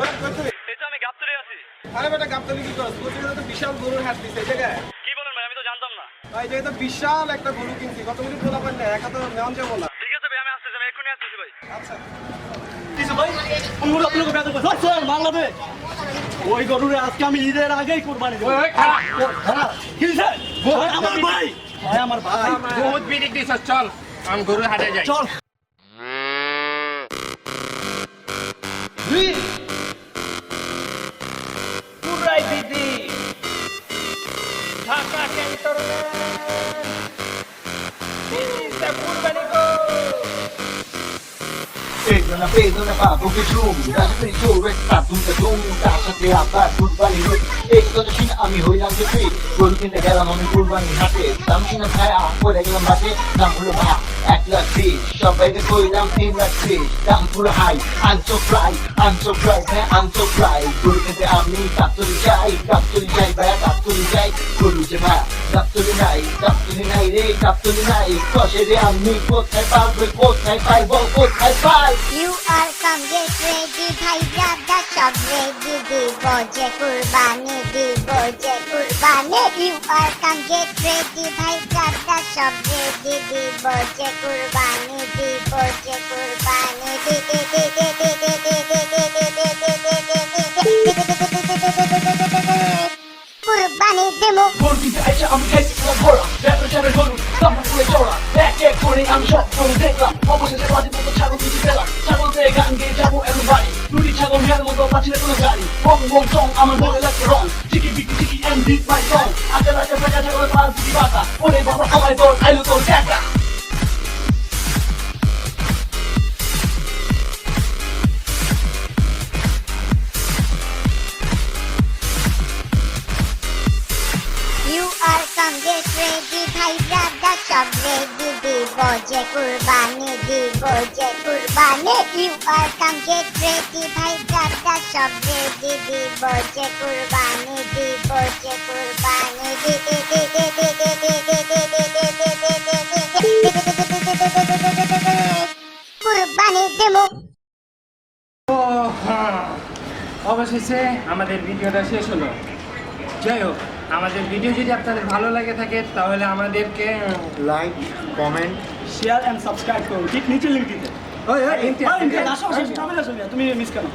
আমি গাবতলে আছি। আরে বেটা গাবতলি কি করছ তোর তো বিশাল গরুর হাট দিছে এই জায়গায়। কি বলেন ভাই আমি তো জানতাম না। ভাই জায়গায় তো বিশাল একটা গরু কিনছি কতগুলি পোলা পান না একা তো নেওয়া যাব না। ঠিক আছে ভাই আমি আসতেছি আমি এক্ষুনি আসতেছি ভাই। আচ্ছা। দে ওই গরুরে আজকে আমি ঈদের আগেই কোরবানি দেব। খারাপ কি স্যার আমার ভাই। ভাই আমার ভাই। বহুত দিছ চল। আমি গরু হাটে যাই। চল। Perdona, perdona, papo que chung Raja kuri chung, ek patum ka chung Taar sathe abar kurbani hoy Ek kata shin ami hoylam je free Gol kinte gelam ami kurbani hate Dam kina khaya pore gelam bate Dam holo bha এক লাখ ত্রিশ সবাইকে কইলাম তিন লাখ ত্রিশ দাম পুরো high আনছো fry আনছো ফ্রাই হ্যাঁ আনছো ফ্রাই গরু খেতে আমি কাপ্তুরি যাই কাপ্তুরি যাই ভাইয়া কাপ্তুরি যাই গরু যে ভাইয়া কাপ্তুরি নাই কাপ্তুরি নাই রে কাপ্তুরি নাই। কষে রে আমি, কোথায় পাবো কোথায় পাইবো, কোথায় পাই? You are come get ready ভাই রাধা সব রেডি দিব যে কুরবানি, দিব যে কুরবানি। You are come get ready ভাই রাধা সব রেডি দিব যে কুরবানি, দিব যে কুরবানি। দি দি দি দি আইসা আমি খাইছি পুরো ভরা ব্যাপার চাপের গরু দামটা পুরো চড়া এক এক করে আমি সব গরু দেখলাম। অবশেষে বাজে মতো ছাগল কিছু পেলাম। ছাগল পেয়ে গান গেয়ে যাব এখন বাড়ি। দুটি ছাগল মেয়ের মতো পাচ্ছি না কোনো গাড়ি। বং বং সং আমার মনে লাগছে রং। চিকি বিকি চিকি এন্ড দিস মাই সং আগে রাখে ফাঁকা ছাগলের পাঁচ দুটি বাতা ওরে বাবা আমায় তোর আইলো তোর দেখা ready ভাই, দাদা, সব ready দিব যে কুরবানি দিব, যে কুরবানি You are come get ready ভাই, দাদা, সব ready দিব যে কুরবানি দিব, যে কুরবানি দি দি দি দি দি দি দি দি দি দি দি দি কুরবানি দেবো। অবশেষে আমাদের ভিডিওটা শেষ হলো। যাই হোক আমাদের ভিডিও যদি আপনাদের ভালো লাগে থাকে তাহলে আমাদেরকে like comment share and subscribe করুন ঠিক নিচে লিংক দিতে। ওই ওই ইমতিয়াজ, আসো আসো আসো, আসো, তুমি মিস কেন